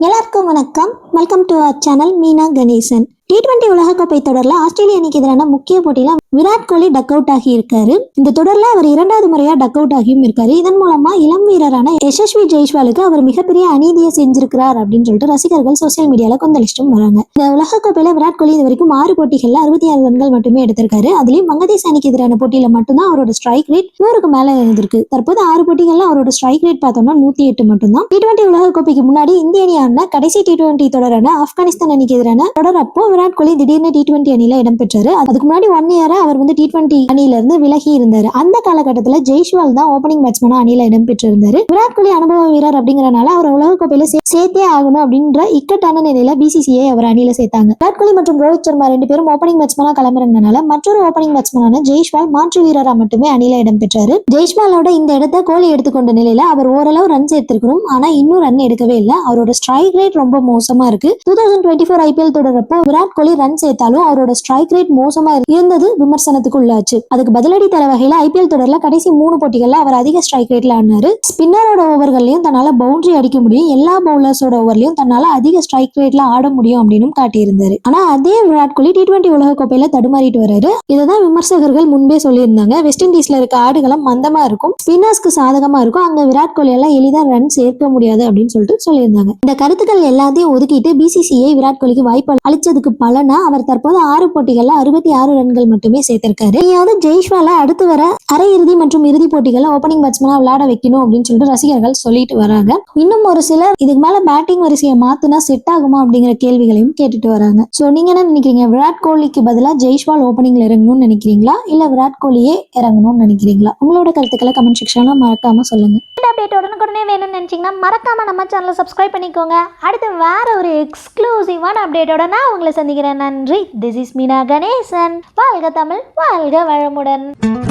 எல்லாருக்கும் வணக்கம். Welcome to our channel Meena Ganesan T twenty உலகக்கோப்பை தொடர்ல ஆஸ்திரேலிய அணிக்கு எதிரான முக்கிய போட்டியில விராட் கோலி டக் அவுட் ஆகி இருக்காரு இந்த தொடர்ல அவர் இரண்டாவது முறையா டக் அவுட் ஆகியும் இருக்காரு. இதன் மூலமா இளம் வீரரான யசஸ்வி ஜெய்ஸ்வாலுக்கு அவர் மிகப்பெரிய அநீதியை செஞ்சிருக்கிறார் அப்படின்னு சொல்லிட்டு ரசிகர்கள் சோசியல் மீடியால கொந்தளிச்சிட்டும் வராங்க. இந்த உலகக்கோப்பையில விராட் கோலி இது வரைக்கும் ஆறு போட்டிகள்ல அறுபத்தி ஆறு ரன்கள் மட்டுமே எடுத்திருக்காரு. அதுலயும் வங்கதேச அணிக்கு எதிரான போட்டியில மட்டும்தான் அவரோட ஸ்ட்ரைக் ரேட் நூறுக்கு மேல இருந்திருக்கு. தற்போது ஆறு போட்டிகள்ல அவரோட ஸ்ட்ரைக் ரேட் பார்த்தோம்னா நூத்தி எட்டு மட்டும்தான். டி டுவெண்டி உலகக்கோப்பைக்கு முன்னாடி இந்திய அணியான கடைசி டி டுவெண்டி தொடரான ஆப்கானிஸ்தான் அணிக்கு எதிரான தொடர் அப்போ விராட் கோலி திடீர்னு டி டுவெண்டி அணியில இடம்பெற்றாரு அதுக்கு முன்னாடி ஒன் இயரா அவர் வந்து டி டுவெண்டி அணியில இருந்து விலகி இருந்தார். அந்த காலகட்டத்தில் ஜெய்ஷ்வால் தான் ஓப்பனிங் பேட்ஸ்மேனா அணியில இடம்பெற்றிருந்தாரு விராட் கோலி அனுபவ வீரர் அப்படிங்கறனால அவர் உலக கோப்பையில சேர்த்தே ஆகணும் அப்படின்ற இக்கட்டான நிலையில பிசிசிஐ அவர் அணியில சேர்த்தாங்க. விராட் கோலி மற்றும் ரோஹித் சர்மா ரெண்டு பேரும் ஓப்பனிங் பேட்ஸ்மேனா கிளம்புறதுனால மற்றொரு ஓப்பனிங் பேட்ஸ்மேனான ஜெய்ஷ்வால் மாற்று வீரரா மட்டுமே அணியில இடம்பெற்றாரு ஜெய்ஷ்வாலோட இந்த இடத்தை கோலி எடுத்துக்கொண்ட நிலையில அவர் ஓரளவு ரன்ஸ் எடுத்திருக்கணும். ஆனா இன்னும் ரன் எடுக்கவே இல்லை. அவரோட ஸ்ட்ரைக் ரேட் ரொம்ப மோசமா இருக்கு. Two thousand twenty four IPL தொடரப்போ Virat Kohli run சேர்த்தாலும் அவரோட ஸ்ட்ரைக் ரேட் மோசமா இருந்தது விமர்சனத்துக்கு உள்ளாச்சு அதுக்கு பதிலடி தர வகையில ஐபிஎல் தொடர்ல கடைசி மூணு போட்டிகள்ல அவர் அதிக ஸ்ட்ரைக் ரேட்ல ஆனாரு. ஸ்பின்னரோட ஓவர்கள்லயும் தன்னால பவுண்டரி அடிக்க முடியும். எல்லா பவுலர்ஸோட ஓவர்லயும் தன்னால அதிக ஸ்ட்ரைக் ரேட்ல ஆட முடியும் அப்படின்னு காட்டியிருந்தாரு. ஆனா அதே விராட் கோலி டி டுவெண்டி உலகக்கோப்பையில தடுமாறிட்டு வராரு. இதுதான் விமர்சகர்கள் முன்பே சொல்லியிருந்தாங்க. வெஸ்ட் இண்டீஸ்ல இருக்க ஆடுகளம் மந்தமா இருக்கும். ஸ்பின்னர்ஸ்க்கு சாதகமா இருக்கும். அங்க விராட் கோலி எல்லாம் எளிதா ரன் சேர்க்க முடியாது அப்படின்னு சொல்லிட்டு சொல்லியிருந்தாங்க. இந்த கருத்துக்கள் எல்லாத்தையும் ஒதுக்கிட்டு பிசிசிஐ விராட் கோலிக்கு வாய்ப்பு அளிச்சதுக்கு பலனா அவர் தற்போது ஆறு போட்டிகள்ல அறுபத்தி ஆறு ரன்கள் மட்டுமே சேர்த்திருக்காரு. இனியாவது ஜெய்ஷ்வால அடுத்து வர அரை இறுதி மற்றும் இறுதி போட்டிகள்ல ஓப்பனிங் பேட்ஸ்மேனா விளையாட வைக்கணும் அப்படின்னு சொல்லிட்டு ரசிகர்கள் சொல்லிட்டு வராங்க. இன்னும் ஒரு சிலர் இதுக்கு மேல பேட்டிங் வரிசையை மாத்துனா செட் ஆகுமா அப்படிங்கிற கேள்விகளையும் கேட்டுட்டு வராங்க. சோ நீங்க என்ன நினைக்கிறீங்க? விராட் கோலிக்கு பதிலா ஜெய்ஷ்வால் ஓப்பனிங்ல இறங்கணும்னு நினைக்கிறீங்களா? இல்ல விராட் கோலியே இறங்கணும்னு நினைக்கிறீங்களா? உங்களோட கருத்துக்களை கமெண்ட் செக்ஷன்ல மறக்காம சொல்லுங்க. அப்டேட் உடனுக்குடனே வேணும்னு நினைச்சீங்கன்னா மறக்காம நம்ம சேனலை சப்ஸ்கிரைப் பண்ணிக்கோங்க. அடுத்து வேற ஒரு எக்ஸ்க்ளூசிவான அப்டேட்டோட நான் உங்களை சந்திக்கிறேன் நன்றி. திஸ் இஸ் மீனா கணேசன் வாழ்க தமிழ் வாழ்க வளமுடன்.